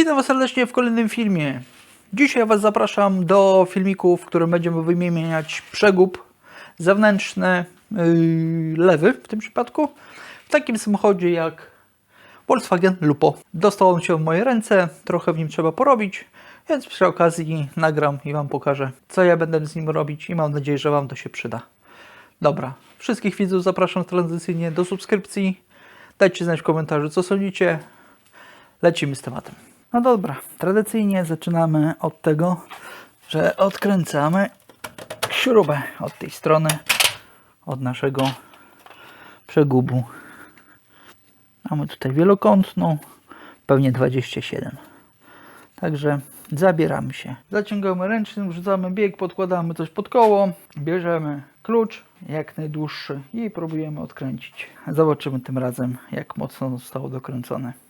Witam Was serdecznie w kolejnym filmie. Dzisiaj Was zapraszam do filmiku, w którym będziemy wymieniać przegub zewnętrzny, yy, lewy w tym przypadku, w takim samochodzie jak Volkswagen Lupo. Dostał on się w moje ręce, trochę w nim trzeba porobić, więc przy okazji nagram i Wam pokażę, co ja będę z nim robić i mam nadzieję, że Wam to się przyda. Dobra, wszystkich widzów zapraszam tradycyjnie do subskrypcji. Dajcie znać w komentarzu, co sądzicie. Lecimy z tematem. No dobra, tradycyjnie zaczynamy od tego, że odkręcamy śrubę od tej strony, od naszego przegubu. Mamy tutaj wielokątną, pewnie 27. Także zabieramy się. Zaciągamy ręcznym, wrzucamy bieg, podkładamy coś pod koło, bierzemy klucz, jak najdłuższy i próbujemy odkręcić. Zobaczymy tym razem, jak mocno zostało dokręcone.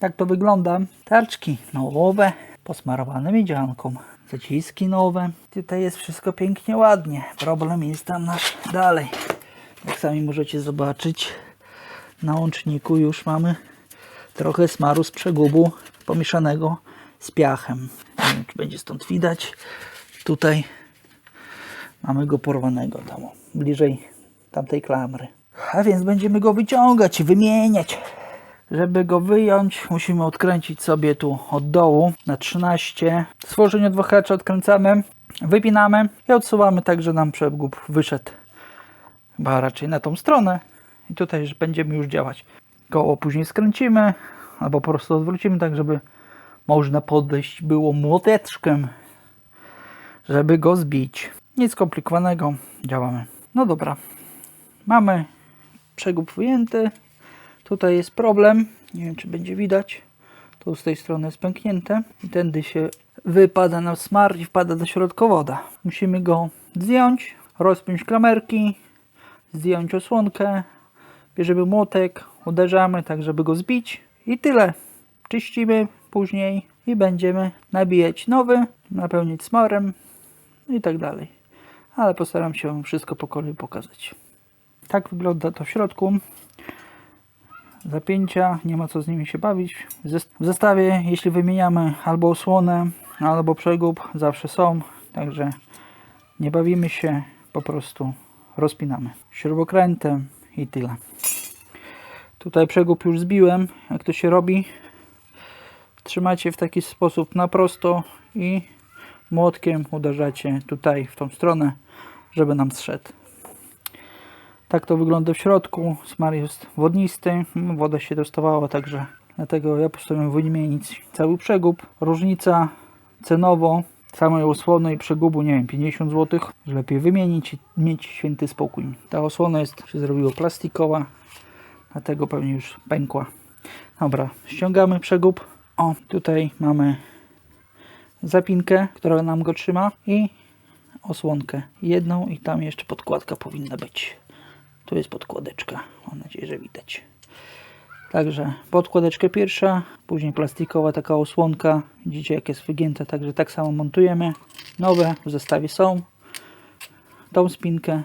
Tak to wygląda. Tarczki nowe, posmarowane miedzianką. Zaciski nowe. Tutaj jest wszystko pięknie, ładnie. Problem jest tam nasz dalej. Jak sami możecie zobaczyć, na łączniku już mamy trochę smaru z przegubu pomieszanego z piachem. Nie wiem, czy będzie stąd widać. Tutaj mamy go porwanego tam bliżej tamtej klamry. A więc będziemy go wyciągać, wymieniać. Żeby go wyjąć, musimy odkręcić sobie tu od dołu na 13. Stworzenie dwóch odkręcamy, wypinamy i odsuwamy tak, że nam przegub wyszedł. Chyba raczej na tą stronę. I tutaj będziemy już działać. Koło później skręcimy, albo po prostu odwrócimy tak, żeby można podejść było młoteczkiem, żeby go zbić. Nic skomplikowanego, działamy. No dobra, mamy przegub wyjęty. Tutaj jest problem. Nie wiem, czy będzie widać. Tu z tej strony jest pęknięte. I tędy się wypada na smar i wpada do środka woda. Musimy go zdjąć, rozpiąć klamerki, zdjąć osłonkę, bierzemy młotek, uderzamy tak, żeby go zbić i tyle. Czyścimy później i będziemy nabijać nowy, napełnić smarem i tak dalej. Ale postaram się wszystko po kolei pokazać. Tak wygląda to w środku zapięcia, nie ma co z nimi się bawić. W zes- W zestawie, jeśli wymieniamy albo osłonę, albo przegub, zawsze są, także nie bawimy się, po prostu rozpinamy śrubokrętem i tyle. Tutaj przegub już zbiłem, jak to się robi. Trzymacie w taki sposób na prosto i młotkiem uderzacie tutaj w tą stronę, żeby nam zszedł. Tak to wygląda w środku. Smar jest wodnisty. Mm, Woda się dostawała, także dlatego ja postanowiłem wymienić cały przegub. Różnica cenowo samej osłony i przegubu, nie wiem, 50 zł. Lepiej wymienić i mieć święty spokój. Ta osłona jest, się zrobiła plastikowa, dlatego pewnie już pękła. Dobra, ściągamy przegub. O, tutaj mamy zapinkę, która nam go trzyma i osłonkę jedną i tam jeszcze podkładka powinna być. Tu jest podkładeczka. Mam nadzieję, że widać. Także podkładeczkę pierwsza, później plastikowa taka osłonka. Widzicie jak jest wygięta, także tak samo montujemy. Nowe w zestawie są. Tą spinkę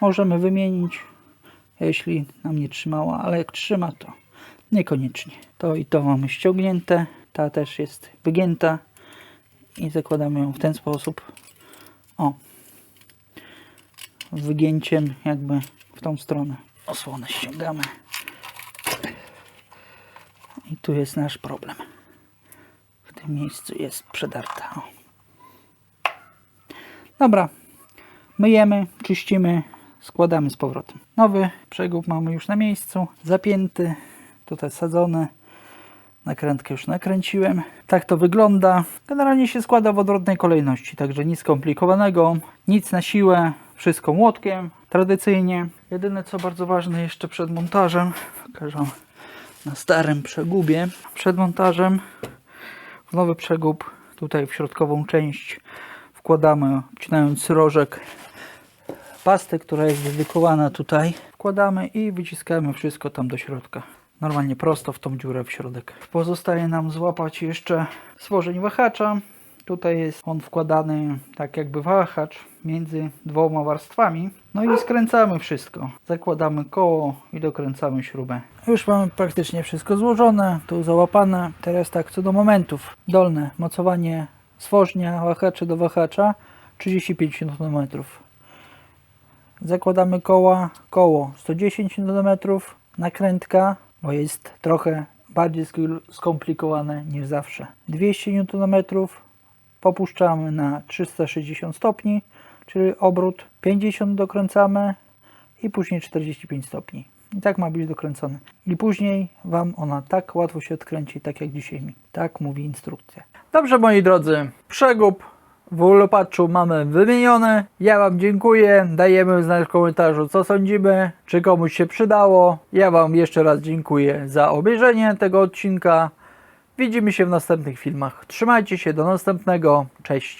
możemy wymienić, jeśli nam nie trzymała, ale jak trzyma to niekoniecznie. To i to mamy ściągnięte. Ta też jest wygięta i zakładamy ją w ten sposób. O, wygięciem jakby tą stronę. Osłonę ściągamy. I tu jest nasz problem. W tym miejscu jest przedarta. O. Dobra. Myjemy, czyścimy, składamy z powrotem. Nowy przegub mamy już na miejscu. Zapięty. Tutaj sadzony. Nakrętkę już nakręciłem. Tak to wygląda. Generalnie się składa w odwrotnej kolejności, także nic skomplikowanego, nic na siłę. wszystko młotkiem, tradycyjnie. Jedyne co bardzo ważne jeszcze przed montażem, pokażę na starym przegubie. Przed montażem w nowy przegub, tutaj w środkową część wkładamy, obcinając rożek pasty, która jest dedykowana tutaj. Wkładamy i wyciskamy wszystko tam do środka. Normalnie prosto w tą dziurę w środek. Pozostaje nam złapać jeszcze stworzeń wahacza. Tutaj jest on wkładany tak jakby wahacz między dwoma warstwami. No i skręcamy wszystko. Zakładamy koło i dokręcamy śrubę. Już mamy praktycznie wszystko złożone, tu załapane. Teraz tak, co do momentów. Dolne mocowanie stworznia wahacza do wahacza 35 Nm. Zakładamy koła, koło 110 Nm, nakrętka, bo jest trochę bardziej sk- skomplikowane niż zawsze. 200 Nm, popuszczamy na 360 stopni, czyli obrót 50 dokręcamy i później 45 stopni. I tak ma być dokręcone. I później Wam ona tak łatwo się odkręci, tak jak dzisiaj mi. Tak mówi instrukcja. Dobrze moi drodzy, przegub w Ulopaczu mamy wymienione. Ja Wam dziękuję. Dajemy znać w komentarzu, co sądzimy, czy komuś się przydało. Ja Wam jeszcze raz dziękuję za obejrzenie tego odcinka. Widzimy się w następnych filmach. Trzymajcie się, do następnego. Cześć.